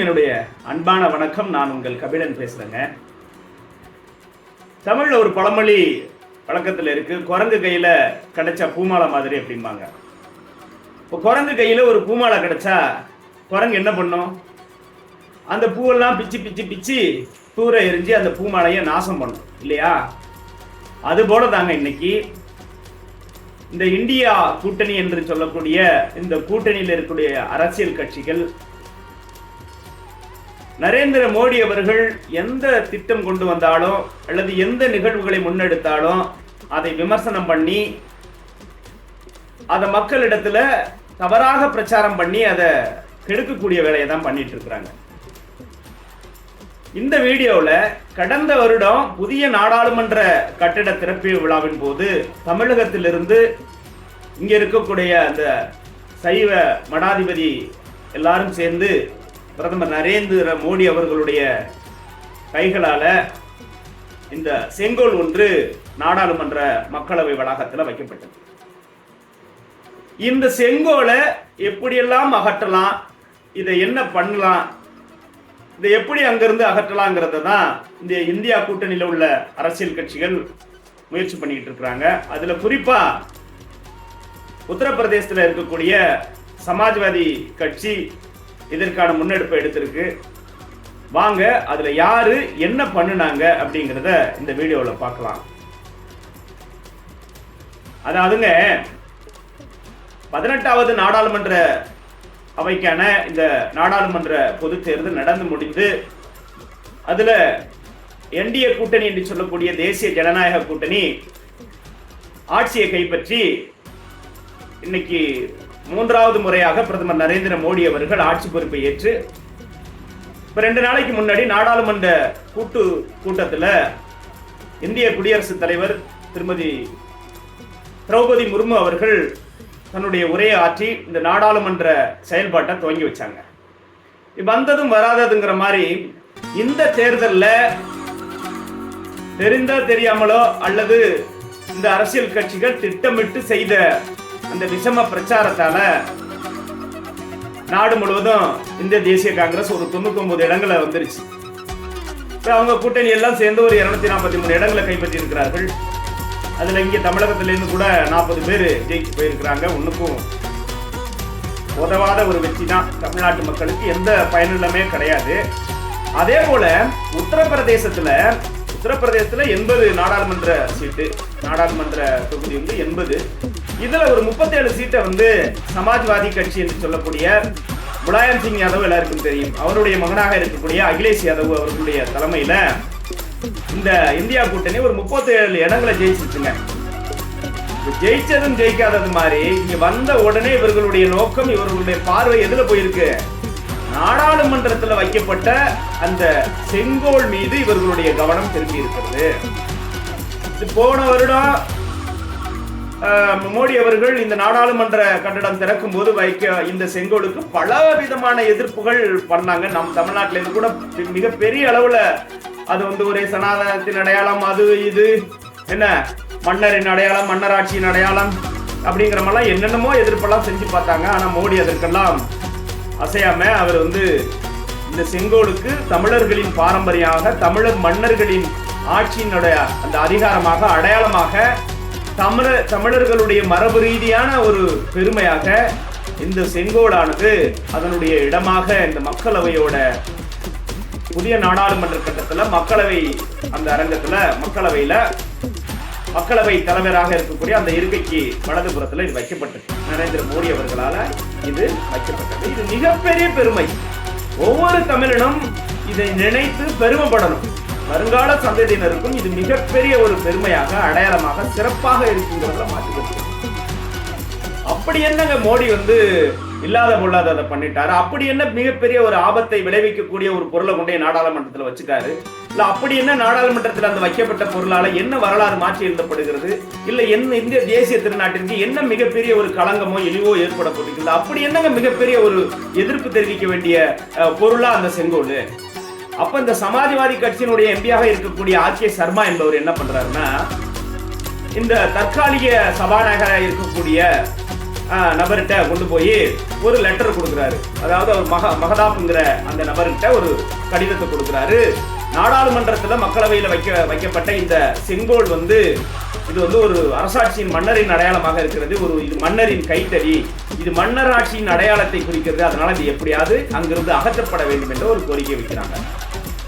அனைவருக்கும் என்னுடைய அன்பான வணக்கம். நான் உங்கள் கபிலன் பேசுறேங்க. தமிழ்ல ஒரு பழமொழி வழக்கத்தில் இருக்கு. குரங்கு கையில கிடைச்ச பூமாலை மாதிரி அப்படிம்பாங்க. இப்போ குரங்கு கையில ஒரு பூமாலை கிடைச்சா குரங்கு என்ன பண்ணும்? அந்த பூவெல்லாம் பிச்சு பிச்சு பிச்சு தூர எரிஞ்சு அந்த பூமாலையை நாசம் பண்ணும். இல்லையா? அது போல தாங்க இன்னைக்கு இந்த இந்தியா கூட்டணி என்று சொல்லக்கூடிய இந்த கூட்டணியில் இருக்கக்கூடிய அரசியல் கட்சிகள் நரேந்திர மோடி அவர்கள் எந்த திட்டம் கொண்டு வந்தாலும் அல்லது எந்த நிகழ்வுகளை முன்னெடுத்தாலும் அதை விமர்சனம் பண்ணி அதை மக்களிடத்துல தவறாக பிரச்சாரம் பண்ணி அதை கெடுக்கக்கூடிய வேலையை தான் பண்ணிட்டு இருக்கிறாங்க. இந்த வீடியோவில் கடந்த வருடம் புதிய நாடாளுமன்ற கட்டிட திறப்பு விழாவின் போது தமிழகத்திலிருந்து இங்கே இருக்கக்கூடிய அந்த சைவ மடாதிபதி எல்லாரும் சேர்ந்து பிரதமர் நரேந்திர மோடி அவர்களுடைய கைகளால் இந்த செங்கோல் ஒன்று நாடாளுமன்ற மக்களவை வளாகத்தில் வைக்கப்பட்டது. இந்த செங்கோலை எப்படியெல்லாம் அகற்றலாம் இதை என்ன பண்ணலாம் இதை எப்படி அங்கிருந்து அகற்றலாங்கிறத தான் இந்த இந்தியா கூட்டணியில் உள்ள அரசியல் கட்சிகள் முயற்சி பண்ணிக்கிட்டு இருக்கிறாங்க. அதுல குறிப்பா உத்தரப்பிரதேசத்தில் இருக்கக்கூடிய சமாஜ்வாதி கட்சி இதற்கான முன்னெடுப்பை எடுத்திருக்கு. வாங்க அதுல யாரு என்ன பண்ணுனாங்க அப்படிங்கிறத இந்த வீடியோவில் பார்க்கலாம். அதாவதுங்க பதினெட்டாவது நாடாளுமன்ற அவைக்கான இந்த நாடாளுமன்ற பொது தேர்தல் நடந்து முடிந்து அதுல என்டிஏ கூட்டணி என்று சொல்லக்கூடிய தேசிய ஜனநாயக கூட்டணி ஆட்சியை கைப்பற்றி இன்னைக்கு மூன்றாவது முறையாக பிரதமர் நரேந்திர மோடி அவர்கள் ஆட்சி பொறுப்பை ஏற்று இப்போ ரெண்டு நாளைக்கு முன்னாடி நாடாளுமன்ற கூட்டு கூட்டத்துல இந்திய குடியரசுத் தலைவர் திருமதி திரௌபதி முர்மு அவர்கள் தன்னுடைய உரையை ஆற்றி இந்த நாடாளுமன்ற செயல்பாட்டை துவங்கி வச்சாங்க. வந்ததும் வராததுங்கிற மாதிரி இந்த தேர்தல்ல தெரிந்தா தெரியாமலோ அல்லது இந்த அரசியல் கட்சிகள் திட்டமிட்டு செய்த அந்த விஷம பிரச்சாரத்தால நாடு முழுவதும் இந்திய தேசிய காங்கிரஸ் ஒரு தொண்ணூத்தி ஒன்பது இடங்களை வந்துருச்சு. இப்போ அவங்க கூட்டணி எல்லாம் சேர்ந்து ஒரு இருநூத்தி நாற்பத்தி மூணு இடங்களை கைப்பற்றி இருக்கிறார்கள் அதுல இங்க தமிழகத்திலேருந்து கூட நாற்பது பேர் ஜெயிச்சு போயிருக்கிறாங்க. ஒண்ணுக்கும் உதவாத ஒரு வெற்றி தான் தமிழ்நாட்டு மக்களுக்கு எந்த பயனுள்ளமே கிடையாது. அதே போல உத்தரப்பிரதேசத்துல உத்தரப்பிரதேசத்தில் எண்பது நாடாளுமன்ற சீட்டு நாடாளுமன்ற தொகுதி வந்து எண்பது. இதுல ஒரு முப்பத்தேழு சீட்டை வந்து சமாஜ்வாதி கட்சி என்று சொல்லக்கூடிய முலாயம் சிங் யாதவ் எல்லாருக்கும் தெரியும். அவருடைய மகனாக இருக்கக்கூடிய அகிலேஷ் யாதவ் அவர்களுடைய தலைமையில இந்த இந்தியா கூட்டணி ஒரு முப்பத்தி ஏழு இடங்களை ஜெயிச்சிருச்சுங்க ஜெயிச்சதும் ஜெயிக்காதது மாதிரி இங்க வந்த உடனே இவர்களுடைய நோக்கம் இவர்களுடைய பார்வை எதுல போயிருக்கு? நாடாளுமன்றத்தில் வைக்கப்பட்ட அந்த செங்கோல் மீது இவர்களுடைய கவனம் திரும்பி இருக்கிறது. இது போன வருடம் மோடி அவர்கள் இந்த நாடாளுமன்ற கட்டடம் திறக்கும் போது வைக்க இந்த செங்கோலுக்கு பல விதமான எதிர்ப்புகள் பண்ணாங்க. நம் தமிழ்நாட்டிலேருந்து கூட மிகப்பெரிய அளவில் அது வந்து ஒரே சனாதனத்தின் அடையாளம் அது இது என்ன மன்னரின் அடையாளம் மன்னராட்சியின் அடையாளம் அப்படிங்கிற மாதிரிலாம் என்னென்னமோ எதிர்ப்பெல்லாம் செஞ்சு பார்த்தாங்க. ஆனால் மோடி அதற்கெல்லாம் அசையாம அவர் வந்து இந்த செங்கோலுக்கு தமிழர்களின் பாரம்பரியமாக தமிழர் மன்னர்களின் ஆட்சியினுடைய அந்த அதிகாரமாக அடையாளமாக தமிழ தமிழர்களுடைய மரபு ரீதியான ஒரு பெருமையாக இந்த செங்கோலானது அதனுடைய இடமாக இந்த மக்களவையோட புதிய நாடாளுமன்ற கட்டத்தில் மக்களவை அந்த அரங்கத்தில் மக்களவையில் மக்களவை தலைவராக இருக்கக்கூடிய அந்த இருக்கைக்கு வலதுபுறத்தில் இது வைக்கப்பட்டிருக்கு. நரேந்திர மோடி அவர்களால் இது வைக்கப்பட்டது. இது மிகப்பெரிய பெருமை. ஒவ்வொரு தமிழனும் இதை நினைத்து பெருமைப்படணும். வருங்கால சந்ததியினருக்கும் இது மிகப்பெரிய ஒரு பெருமையாக அடையாளமாக சிறப்பாக இருக்குங்கிறத மாற்றிக்கிறது அப்படி என்னங்க மோடி வந்து இல்லாத பொல்லாததை பண்ணிட்டாரு? அப்படி என்ன மிகப்பெரிய ஒரு ஆபத்தை விளைவிக்கக்கூடிய ஒரு பொருளை கொண்டே நாடாளுமன்றத்தில் வச்சுக்காரு? இல்ல அப்படி என்ன நாடாளுமன்றத்தில் அந்த வைக்கப்பட்ட பொருளால என்ன வரலாறு மாற்றி எழுதப்படுகிறது? இல்ல என்ன இந்திய தேசிய திருநாட்டிற்கு என்ன மிகப்பெரிய ஒரு களங்கமோ இழிவோ ஏற்படப்பட்டிருக்கிறது அப்படி என்னங்க மிகப்பெரிய ஒரு எதிர்ப்பு தெரிவிக்க வேண்டிய அஹ், பொருளா அந்த செங்கோல் அப்ப இந்த சமாஜ்வாதி கட்சியினுடைய எம்பியாக இருக்கக்கூடிய ஆர் கே சர்மா என்பவர் என்ன பண்றாருன்னா இந்த தற்காலிக சபாநாயகராக இருக்கக்கூடிய ஆஹ், நபர்கிட்ட கொண்டு போய் ஒரு லெட்டர் கொடுக்குறாரு. அதாவது அவர் மக மகதாப்புங்கிற அந்த நபர்கிட்ட ஒரு கடிதத்தை கொடுக்குறாரு. நாடாளுமன்றத்துல மக்களவையில வைக்க வைக்கப்பட்ட இந்த செங்கோல் வந்து இது வந்து ஒரு அரசாட்சியின் மன்னரின் அடையாளமாக இருக்கிறது. ஒரு இது மன்னரின் கைத்தறி. இது மன்னராட்சியின் அடையாளத்தை குறிக்கிறது. அதனால இது எப்படியாவது அங்கிருந்து அகற்றப்பட வேண்டும் என்று ஒரு கோரிக்கை வைக்கிறாங்க.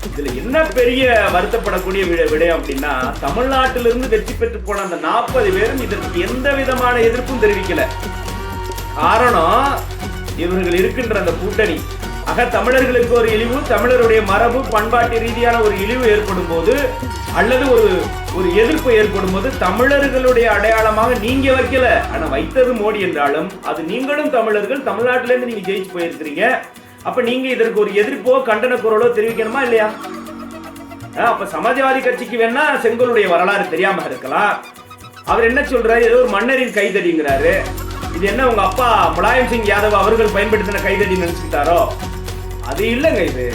இதுல என்ன பெரிய வருத்தப்படக்கூடிய விட விடயம் அப்படின்னா தமிழ்நாட்டிலிருந்து வெற்றி பெற்று போன அந்த நாற்பது பேரும் இதற்கு எந்த விதமான எதிர்ப்பும் தெரிவிக்கல. காரணம் இவர்கள் இருக்கின்ற அந்த கூட்டணி. ஆக தமிழர்களுக்கு ஒரு இழிவு தமிழருடைய மரபு பண்பாட்டு ரீதியான ஒரு இழிவு ஏற்படும் போது அல்லது ஒரு ஒரு எதிர்ப்பு ஏற்படும் போது தமிழர்களுடைய அடையாளமாக நீங்க வைக்கல. ஆனா வைத்தது மோடி என்றாலும் அது நீங்களும் தமிழர்கள் தமிழ்நாட்டில இருந்து நீங்க ஜெயிச்சு போயிருக்கிறீங்க. அப்ப நீங்க இதற்கு ஒரு எதிர்ப்போ கண்டன குரலோ தெரிவிக்கணுமா இல்லையா? ஆ, அப்ப சமாஜ்வாதி கட்சிக்கு வேணா செங்கலுடைய வரலாறு தெரியாம இருக்கலாம். அவர் என்ன சொல்றாரு? ஏதோ ஒரு மன்னரின் கைதடிங்கிறாரு. இது என்ன உங்க அப்பா முலாயம் சிங் யாதவ் அவர்கள் பயன்படுத்தின கைதடி நினைச்சுக்கிட்டாரோ? அது இல்லைங்க இது.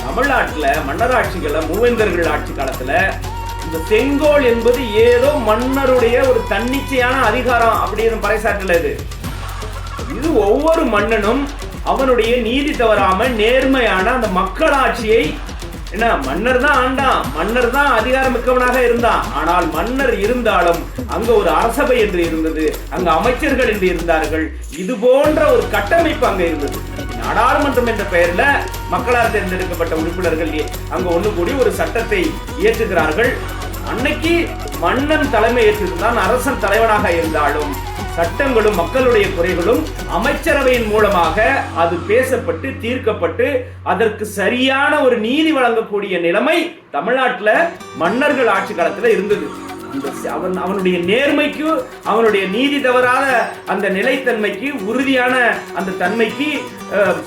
தமிழ்நாட்டில் மன்னராட்சிகளை மூவேந்தர்கள் ஆட்சி காலத்தில் இந்த செங்கோல் என்பது ஏதோ மன்னருடைய ஒரு தன்னிச்சையான அதிகாரம் அப்படின்னு பறைசாற்றல இது. இது ஒவ்வொரு மன்னனும் அவனுடைய நீதி தவறாம நேர்மையான அந்த மக்களாட்சியை என்ன மன்னர் தான் ஆண்டான் மன்னர் தான் அதிகாரம் மிக்கவனாக இருந்தான். ஆனால் மன்னர் இருந்தாலும் அங்க ஒரு அரசபை என்று இருந்தது அங்க அமைச்சர்கள் என்று இருந்தார்கள். இது போன்ற ஒரு கட்டமைப்பு அங்க இருந்தது. நாடாளுமன்றம் என்ற பெயர்ல மக்களால் தேர்ந்தெடுக்கப்பட்ட உறுப்பினர்கள் அங்க ஒன்று கூடி ஒரு சட்டத்தை இயற்றுகிறார்கள். அன்னைக்கு மன்னன் தலைமை ஏற்றிருந்தான் அரசன் தலைவனாக இருந்தாலும் சட்டங்களும் மக்களுடைய குறைகளும் அமைச்சரவையின் மூலமாக அது பேசப்பட்டு தீர்க்கப்பட்டு அதற்கு சரியான ஒரு நீதி வழங்கக்கூடிய நிலைமை தமிழ்நாட்டுல மன்னர்கள் ஆட்சி காலத்துல இருந்தது. அந்த அவன் அவனுடைய நேர்மைக்கு அவனுடைய நீதி தவறாத அந்த நிலைத்தன்மைக்கு உறுதியான அந்த தன்மைக்கு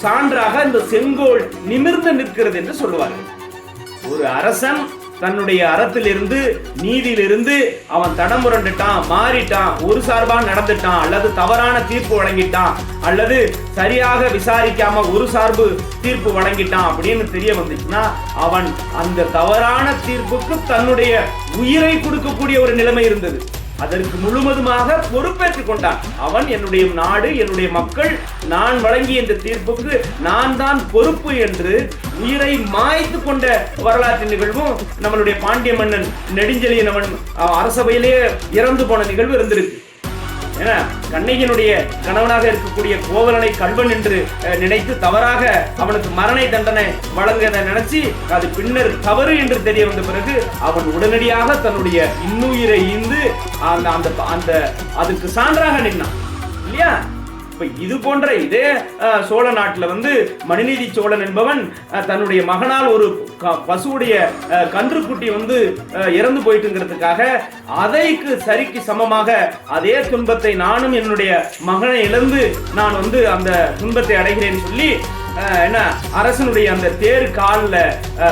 சான்றாக இந்த செங்கோல் நிமிர்ந்து நிற்கிறது என்று சொல்லுவார்கள். ஒரு அரசன் தன்னுடைய அறத்திலிருந்து நீதியிலிருந்து அவன் தடமுரண்டுட்டான் மாறிட்டான் ஒரு சார்பாக நடந்துட்டான் அல்லது தவறான தீர்ப்பு வழங்கிட்டான் அல்லது சரியாக விசாரிக்காம ஒரு சார்பு தீர்ப்பு வழங்கிட்டான் அப்படின்னு தெரிய வந்துச்சுன்னா அவன் அந்த தவறான தீர்ப்புக்கு தன்னுடைய உயிரை கொடுக்கக்கூடிய ஒரு நிலைமை இருந்தது. அதற்கு முழுவதுமாக பொறுப்பேற்றுக் கொண்டான். அவன் என்னுடைய நாடு என்னுடைய மக்கள் நான் வழங்கிய இந்த தீர்ப்புக்கு நான் தான் பொறுப்பு என்று உயிரை மாய்த்து கொண்ட வரலாற்று நிகழ்வும் நம்மளுடைய பாண்டிய மன்னன் நெடுஞ்செழியன் அவன் அரசபையிலேயே இறந்து போன நிகழ்வு இருந்திருக்கு. ஏன்னா கண்ணகியினுடைய கணவனாக இருக்கக்கூடிய கோவலனை கல்வன் என்று அஹ், நினைத்து தவறாக அவனுக்கு மரண தண்டனை வழங்க நினைச்சு அது பின்னர் தவறு என்று தெரிய வந்த பிறகு அவன் உடனடியாக தன்னுடைய இன்னுயிரை ஈந்து அந்த அந்த அந்த அதுக்கு சான்றாக நின்னான். இல்லையா? இப்போ இது போன்ற இதே அஹ், சோழ நாட்டுல வந்து மணிநீதி சோழன் என்பவன் தன்னுடைய மகனால் ஒரு க- பசுவுடைய அஹ், கன்றுக்குட்டி வந்து அஹ், இறந்து போயிட்டுங்கிறதுக்காக அதைக்கு சரிக்கு சமமாக அதே துன்பத்தை நானும் என்னுடைய மகனை இழந்து நான் வந்து அந்த துன்பத்தை அடைகிறேன்னு சொல்லி அஹ், என்ன அரசனுடைய அந்த தேர் காலில்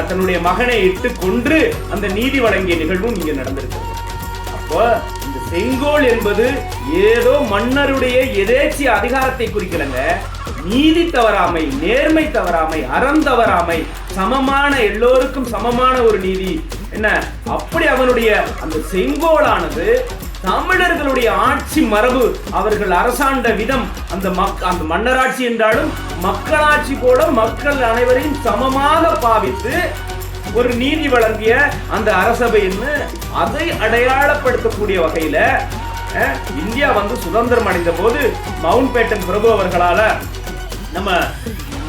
தன்னுடைய மகனை இட்டு கொன்று அந்த நீதி வழங்கிய நிகழ்வும் இங்க நடந்திருக்கிறது. அப்போ செங்கோல் என்பது ஏதோ மன்னருடைய எதேச்சி அதிகாரத்தை குறிக்கலங்க. நீதி தவறாமை நேர்மை தவறாமை அறம் தவறாமை சமமான எல்லோருக்கும் சமமான ஒரு நீதி. என்ன? அப்படி அவனுடைய அந்த செங்கோலானது தமிழர்களுடைய ஆட்சி மரபு அவர்கள் அரசாண்ட விதம் அந்த மக் அந்த மன்னராட்சி என்றாலும் மக்களாட்சி போல மக்கள் அனைவரையும் சமமாக பாவித்து ஒரு நீதி வழங்கிய அந்த அரசபைன்னு அதை அடையாளப்படுத்தக்கூடிய வகையில இந்தியா வந்து சுதந்திரம் அடைந்த போது மவுண்ட் பேட்டன் பிரபு அவர்களால நம்ம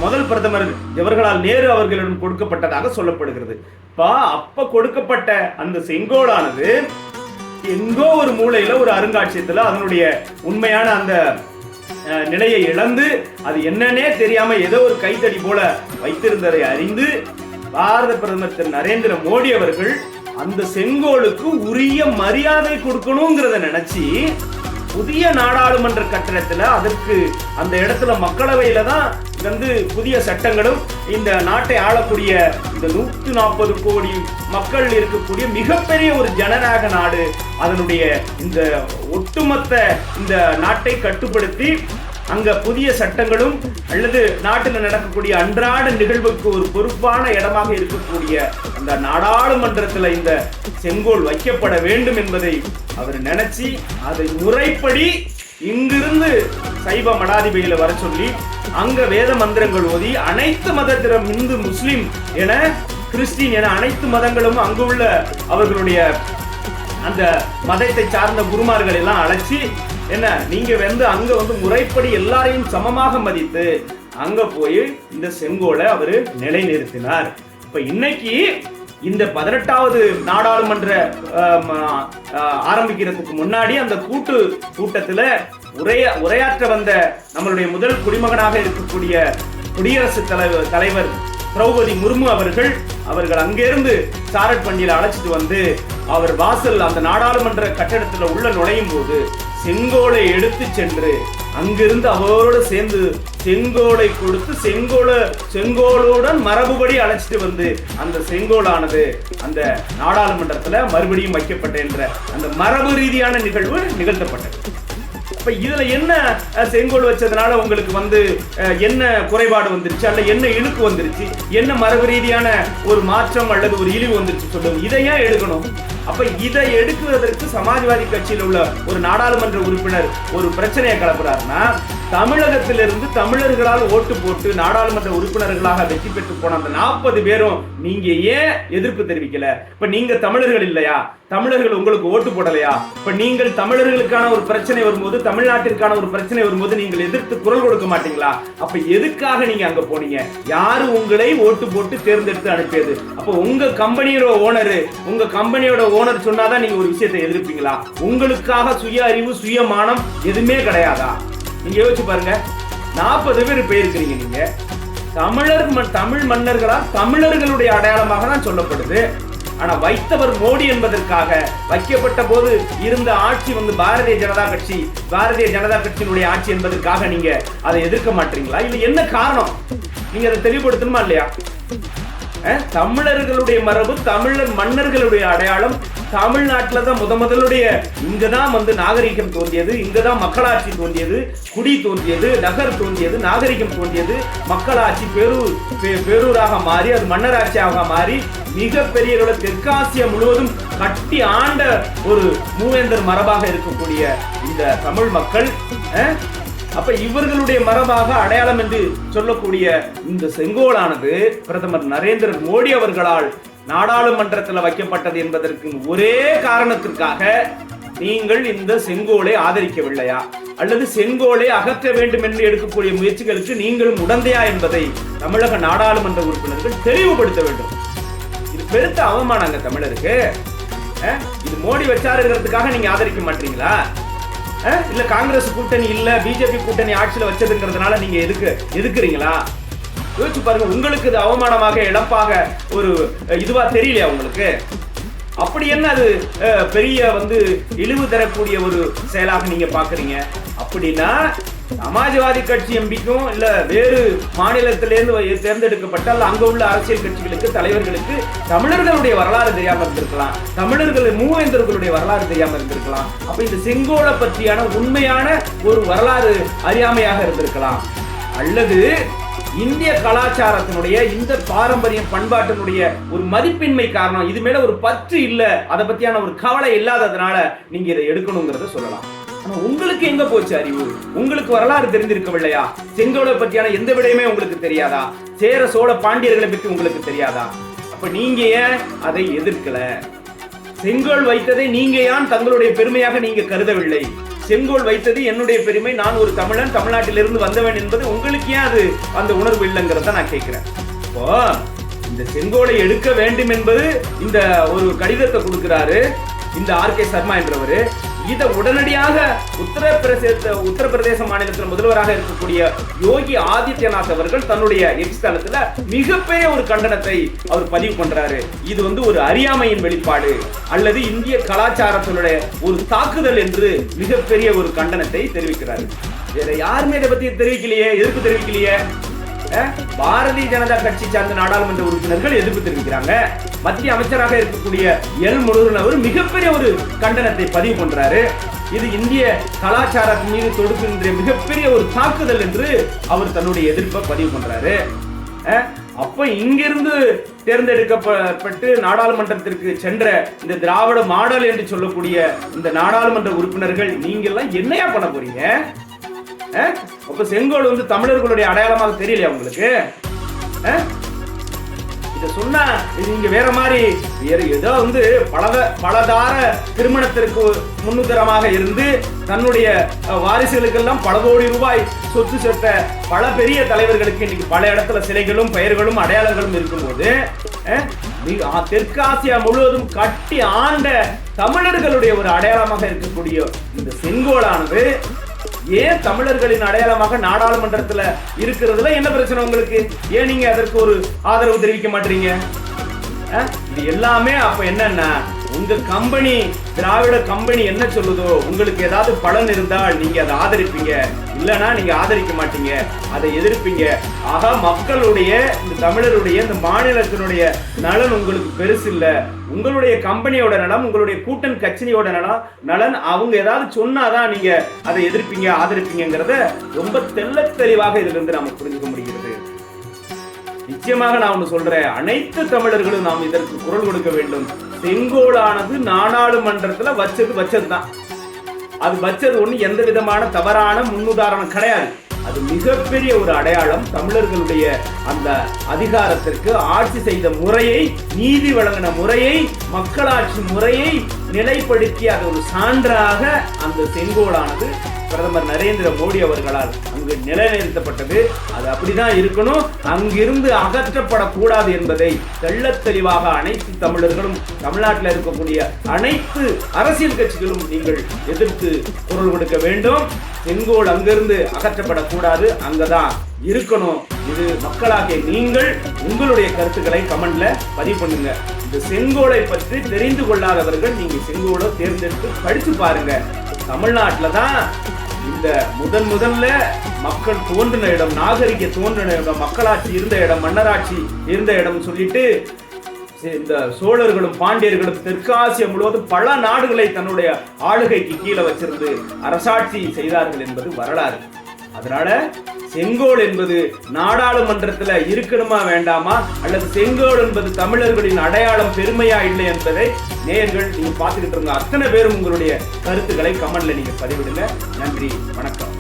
முதல் பிரதமர் ஜவஹர்லால் நேரு அவர்களிடம் கொடுக்கப்பட்டதாக சொல்லப்படுகிறது. பா அப்ப கொடுக்கப்பட்ட அந்த செங்கோலானது எங்கோ ஒரு மூலையில ஒரு அருங்காட்சியத்துல அதனுடைய உண்மையான அந்த நிலையை இழந்து அது என்னன்னே தெரியாம ஏதோ ஒரு கைத்தடி போல வைத்திருந்ததை அறிந்து பாரத பிரதமர் திரு நரேந்திர மோடி அவர்கள் அந்த செங்கோலுக்கு உரிய மரியாதை கொடுக்கணுங்கிறத நினைச்சு புதிய நாடாளுமன்ற கட்டணத்துல அதற்கு அந்த இடத்துல மக்களவையில தான் வந்து புதிய சட்டங்களும் இந்த நாட்டை ஆளக்கூடிய இந்த நூத்தி நாற்பது கோடி மக்கள் இருக்கக்கூடிய மிகப்பெரிய ஒரு ஜனநாயக நாடு அதனுடைய இந்த ஒட்டுமொத்த இந்த நாட்டை கட்டுப்படுத்தி அங்க புதிய சட்டங்களும் அல்லது நாட்டில் நடக்கக்கூடிய அன்றாட நிகழ்வுக்கு ஒரு பொறுப்பான இடமாக இருக்கக்கூடிய அந்த நாடாளுமன்றத்துல இந்த செங்கோல் வைக்கப்பட வேண்டும் என்பதை அவர் நினைச்சு அதை முறைப்படி இங்கிருந்து சைவ மடாதிபதியில வர சொல்லி அங்க வேத மந்திரங்கள் ஓதி அனைத்து மதத்திடம் இந்து முஸ்லிம் என கிறிஸ்டின் என அனைத்து மதங்களும் அங்கு உள்ள அவர்களுடைய அந்த மதத்தை சார்ந்த குருமார்கள் எல்லாம் அழைச்சி என்ன நீங்க வந்து அங்க வந்து முறைப்படி எல்லாரையும் சமமாக மதித்து அங்க போய் இந்த செங்கோலை அவரு நிலைநிறுத்தினார். இப்ப இன்னைக்கு இந்த பதினெட்டாவது நாடாளுமன்ற ஆரம்பிக்கிறதுக்கு முன்னாடி அந்த கூட்டு கூட்டத்துல உரைய உரையாற்ற வந்த நம்மளுடைய முதல் குடிமகனாக இருக்கக்கூடிய குடியரசுத் தலைவர் தலைவர் திரௌபதி முர்மு அவர்கள் அவர்கள் அங்கிருந்து சாரட் பண்டியில் அழைச்சிட்டு வந்து அவர் வாசல் அந்த நாடாளுமன்ற கட்டடத்துல உள்ள நுழையும் போது செங்கோலை எடுத்து சென்று அங்கிருந்து அவரோடு சேர்ந்து செங்கோலை கொடுத்து செங்கோலை செங்கோலுடன் மரபுபடி அழைச்சிட்டு வந்து அந்த செங்கோலானது அந்த நாடாளுமன்றத்துல மறுபடியும் வைக்கப்பட்ட என்ற அந்த மரபு ரீதியான நிகழ்வு நிகழ்த்தப்பட்டது. இப்ப இதுல என்ன செங்கோல் வச்சதுனால உங்களுக்கு வந்து அஹ், என்ன குறைபாடு வந்துருச்சு? அல்ல என்ன இழுக்கு வந்துருச்சு? என்ன மரபு ரீதியான ஒரு மாற்றம் அல்லது ஒரு இழிவு வந்துருச்சு சொல்லுங்க. இதை ஏன் எடுக்கணும்? அப்ப இதை எடுக்குவதற்கு சமாஜ்வாதி கட்சியில் உள்ள ஒரு நாடாளுமன்ற உறுப்பினர் ஒரு பிரச்சனையை கிளப்புறாருன்னா தமிழகத்திலிருந்து தமிழர்களால் ஓட்டு போட்டு நாடாளுமன்ற உறுப்பினர்களாக வெற்றி பெற்று போன அந்த நாற்பது பேரும் நீங்க ஏன் எதிர்ப்பு தெரிவிக்கல? இப்ப நீங்க தமிழர்கள் இல்லையா? தமிழர்கள் உங்களுக்கு ஓட்டு போடலையா? இப்ப நீங்கள் தமிழர்களுக்கான ஒரு பிரச்சனை வரும்போது தமிழ்நாட்டிற்கான ஒரு பிரச்சனை வரும்போது நீங்கள் எதிர்த்து குரல் கொடுக்க மாட்டீங்களா? அப்ப எதுக்காக நீங்க அங்க போனீங்க? யாரு உங்களை ஓட்டு போட்டு தேர்ந்தெடுத்து அனுப்பியது? அப்ப உங்க கம்பெனியோட ஓனர் உங்க கம்பெனியோட ஓனர் சொன்னாதான் நீங்க ஒரு விஷயத்தை எதிர்ப்பீங்களா? உங்களுக்காக சுய அறிவு சுயமானம் எதுவுமே கிடையாதா? நீங்க யோசிச்சு பாருங்க. நாற்பது பேர் போயிருக்கிறீங்க நீங்க. தமிழர் தமிழ் மன்னர்களா? தமிழர்களுடைய அடையாளமாக தான் சொல்லப்படுது. ஆனா வைத்தவர் மோடி என்பதற்காக வைக்கப்பட்ட போது இருந்த ஆட்சி வந்து பாரதிய ஜனதா கட்சி பாரதிய ஜனதா கட்சியினுடைய ஆட்சி என்பதற்காக நீங்க அதை எதிர்க்க மாட்டீங்களா? இல்ல என்ன காரணம்? நீங்க அதை தெளிவுபடுத்தணுமா இல்லையா? அஹ், தமிழர்களுடைய மரபு தமிழர் மன்னர்களுடைய அடையாளம் தமிழ்நாட்டில் தான் முத முதலுடைய இங்கே தான் வந்து நாகரிகம் தோன்றியது இங்கே தான் மக்களாட்சி தோன்றியது குடி தோன்றியது நகர் தோன்றியது நாகரிகம் தோன்றியது. மக்களாட்சி பேரூர் பே- பேரூராக மாறி அது மன்னராட்சியாக மாறி மிகப்பெரிய அளவுல தெற்காசியா முழுவதும் கட்டி ஆண்ட ஒரு மூவேந்தர் மரபாக இருக்கக்கூடிய இந்த தமிழ் மக்கள் அஹ், அப்ப இவர்களுடைய மரபாக அடையாளம் என்று சொல்லக்கூடிய இந்த செங்கோலானது பிரதமர் நரேந்திர மோடி அவர்களால் நாடாளுமன்றத்தில் வைக்கப்பட்டது என்பதற்கு ஒரே காரணத்திற்காக நீங்கள் இந்த செங்கோலை ஆதரிக்கவில்லையா? அல்லது செங்கோலை அகற்ற வேண்டும் என்று எடுக்கக்கூடிய முயற்சிகளுக்கு நீங்களும் உடந்தையா என்பதை தமிழக நாடாளுமன்ற உறுப்பினர்கள் தெளிவுபடுத்த வேண்டும். இது பெருத்த அவமானங்க தமிழருக்கு. இது மோடி வச்சாருங்கிறதுக்காக நீங்க ஆதரிக்க மாட்டீங்களா? இல்ல காங்கிரஸ் கூட்டணி இல்ல பிஜேபி கூட்டணி ஆட்சியில வச்சதுங்கிறதுனால நீங்க எதுக்கு எதுக்குறீங்களா? யோசிச்சு பாருங்க உங்களுக்கு இது அவமானமாக இழப்பாக ஒரு இதுவா தெரியலையா உங்களுக்கு? அப்படி என்ன அது அஹ், பெரிய வந்து இழிவு தரக்கூடிய ஒரு செயலாக நீங்க பாக்குறீங்க? அப்படின்னா சமாஜ்வாதி கட்சி எம்பிக்கும் இல்ல வேறு மாநிலத்திலேருந்து தேர்ந்தெடுக்கப்பட்டால் அங்க உள்ள அரசியல் கட்சிகளுக்கு தலைவர்களுக்கு தமிழர்களுடைய வரலாறு தெரியாம இருந்திருக்கலாம். தமிழர்கள் மூவேந்தர்களுடைய வரலாறு தெரியாம இருந்திருக்கலாம். அப்ப இந்த செங்கோலை பற்றியான உண்மையான ஒரு வரலாறு அறியாமையாக இருந்திருக்கலாம். அல்லது இந்திய கலாச்சாரத்தினுடைய இந்த பாரம்பரியம் பண்பாட்டினுடைய ஒரு மதிப்பின்மை காரணம் இது மேல ஒரு பற்று இல்ல அதை பத்தியான ஒரு கவலை இல்லாததுனால நீங்க இதை எடுக்கணுங்கிறத சொல்லலாம். ஆனா உங்களுக்கு எங்க போச்சு அறிவு? உங்களுக்கு வரலாறு தெரிந்திருக்கவில்லையா? செங்கோலை பத்தியான எந்த விடயமே உங்களுக்கு தெரியாதா? சேர சோழ பாண்டியர்களை பத்தி உங்களுக்கு தெரியாதா? அப்ப நீங்க ஏன் அதை எதிர்க்கல? செங்கோல் வைத்ததை நீங்க ஏன் தங்களுடைய பெருமையாக நீங்க கருதவில்லை? செங்கோல் வைத்தது என்னுடைய பெருமை. நான் ஒரு தமிழன் தமிழ்நாட்டிலிருந்து வந்தவன் என்பது உங்களுக்கு ஏன் அது அந்த உணர்வு இல்லைங்கிறத நான் கேட்கிறேன். இப்போ இந்த செங்கோலை எடுக்க வேண்டும் என்பது இந்த ஒரு கடிதத்தை கொடுக்கிறாரு. இந்த ஆர் கே சர்மா என்றவர் இதை உடனடியாக உத்தரப்பிரதேச உத்தரப்பிரதேச மாநிலத்தில் முதல்வராக இருக்கக்கூடிய யோகி ஆதித்யநாத் அவர்கள் தன்னுடைய எக்ஸ் தளத்துல மிகப்பெரிய ஒரு கண்டனத்தை அவர் பதிவு பண்றாரு. இது வந்து ஒரு அறியாமையின் வெளிப்பாடு அல்லது இந்திய கலாச்சாரத்தினுடைய ஒரு தாக்குதல் என்று மிகப்பெரிய ஒரு கண்டனத்தை தெரிவிக்கிறாரு. வேற யாருமே இதை பத்தி தெரிவிக்கலையே? எதிர்ப்பு தெரிவிக்கலையே? பாரதிய ஜனதா கட்சி சார்ந்த நாடாளுமன்ற உறுப்பினர்கள் எதிர்ப்பு தெரிவிக்கிறாங்க. மத்திய அமைச்சராக இருக்கக்கூடிய எல் முருகன் அவர் மிகப்பெரிய ஒரு கண்டனத்தை பதிவு பண்றாரு. இது இந்திய கலாச்சாரத்தின் மீது தொடுக்கின்ற மிகப்பெரிய ஒரு தாக்குதல் என்று அவர் தன்னுடைய எதிர்ப்பை பதிவு பண்றாரு. அப்ப இங்கிருந்து தேர்ந்தெடுக்கப்பட்டு நாடாளுமன்றத்திற்கு சென்ற இந்த திராவிட மாடல் என்று சொல்லக்கூடிய இந்த நாடாளுமன்ற உறுப்பினர்கள் நீங்க எல்லாம் என்னையா பண்ண போறீங்க? அப்ப செங்கோல் வந்து தமிழர்களுடைய அடையாளமாக தெரியலையா உங்களுக்கு? அஹ்? இதை சொன்னா நீங்க வேற மாதிரி. வேற ஏதோ வந்து பலத பலதார திருமணத்திற்கு முன்னுத்தரமாக இருந்து தன்னுடைய வாரிசுகளுக்கெல்லாம் பல கோடி ரூபாய் சொத்து சேர்த்த பல பெரிய தலைவர்களுக்கு இன்னைக்கு பல இடத்துல சிலைகளும் பெயர்களும் அடையாளங்களும் இருக்கும்போது தெற்காசியா முழுவதும் கட்டி ஆண்ட தமிழர்களுடைய ஒரு அடையாளமாக இருக்கக்கூடிய இந்த செங்கோலானது ஏன் தமிழர்களின் அடையாளமாக நாடாளுமன்றத்துல இருக்கிறதுல என்ன பிரச்சனை உங்களுக்கு? ஏன் நீங்க அதற்கு ஒரு ஆதரவு தெரிவிக்க மாட்டீங்க? அஹ்? இது எல்லாமே அப்ப என்னன்னா உங்க கம்பெனி திராவிட கம்பெனி என்ன சொல்லுதோ உங்களுக்கு ஏதாவது பலன் இருந்தால் நீங்க அதை ஆதரிப்பீங்க. இல்லைன்னா நீங்க ஆதரிக்க மாட்டீங்க. அதை எதிர்ப்பீங்க. ஆக மக்களுடைய இந்த தமிழருடைய இந்த மாநிலத்தினுடைய நலன் உங்களுக்கு பெருசு இல்லை. உங்களுடைய கம்பெனியோட நலம் உங்களுடைய கூட்டன் கட்சினியோட நலம் நலன் அவங்க ஏதாவது சொன்னாதான் நீங்க அதை எதிர்ப்பீங்க ஆதரிப்பீங்கிறத ரொம்ப தெல்ல தெளிவாக இதுல இருந்து நாம புரிஞ்சுக்க முடிகிறது. நிச்சயமாக நான் ஒண்ணு சொல்றேன். அனைத்து தமிழர்களும் நாம் இதற்கு குரல் கொடுக்க வேண்டும். செங்கோலானது நாடாளுமன்றத்துல வச்சது வச்சதுதான். அது வச்சது ஒண்ணு எந்த விதமான தவறான முன்னுதாரணம் கிடையாது. அது மிகப்பெரிய ஒரு அடையாளம். தமிழர்களுடைய அந்த அதிகாரத்திற்கு ஆட்சி செய்த முறையை நீதி வழங்கின முறையை மக்களாட்சி முறையை நிலைப்படுத்திய அது ஒரு சான்றாக அந்த செங்கோலானது பிரதமர் நரேந்திர மோடி அவர்களால் அங்கு நிலைநிறுத்தப்பட்டது. அது அப்படிதான் இருக்கணும். அங்கிருந்து அகற்றப்படக்கூடாது என்பதை தெள்ள தெளிவாக அனைத்து தமிழர்களும் தமிழ்நாட்டில் இருக்கக்கூடிய அனைத்து அரசியல் கட்சிகளும் நீங்கள் எதிர்த்து குரல் கொடுக்க வேண்டும். செங்கோல் அங்கிருந்து அகற்றப்படக்கூடாது. அங்கதான் இருக்கணும். இது மக்களாகிய நீங்கள் உங்களுடைய கருத்துக்களை கமெண்ட்ல பதிவு பண்ணுங்க. இந்த செங்கோலை பற்றி தெரிந்து கொள்ளாதவர்கள் நீங்க செங்கோலை தேர்ந்தெடுத்து படிச்சு பாருங்க. தமிழ்நாட்டில் தான் இந்த முதன் முதல்ல மக்கள் தோன்றின இடம் நாகரிக தோன்றின இடம் மக்களாட்சி இருந்த இடம் மன்னராட்சி இருந்த இடம் சொல்லிட்டு இந்த சோழர்களும் பாண்டியர்களும் தெற்காசியா முழுவதும் பல நாடுகளை தன்னுடைய ஆளுகைக்கு கீழே வச்சிருந்து அரசாட்சி செய்தார்கள் என்பது வரலாறு. அதனால செங்கோல் என்பது நாடாளுமன்றத்துல இருக்கணுமா வேண்டாமா? அல்லது செங்கோல் என்பது தமிழர்களின் அடையாளம் பெருமையா இல்லை என்பதை நேயர்கள் நீங்க பார்த்துக்கிட்டு இருங்க. அத்தனை பேரும் உங்களுடைய கருத்துக்களை கமெண்ட்ல நீங்க பதிவிடுங்க. நன்றி வணக்கம்.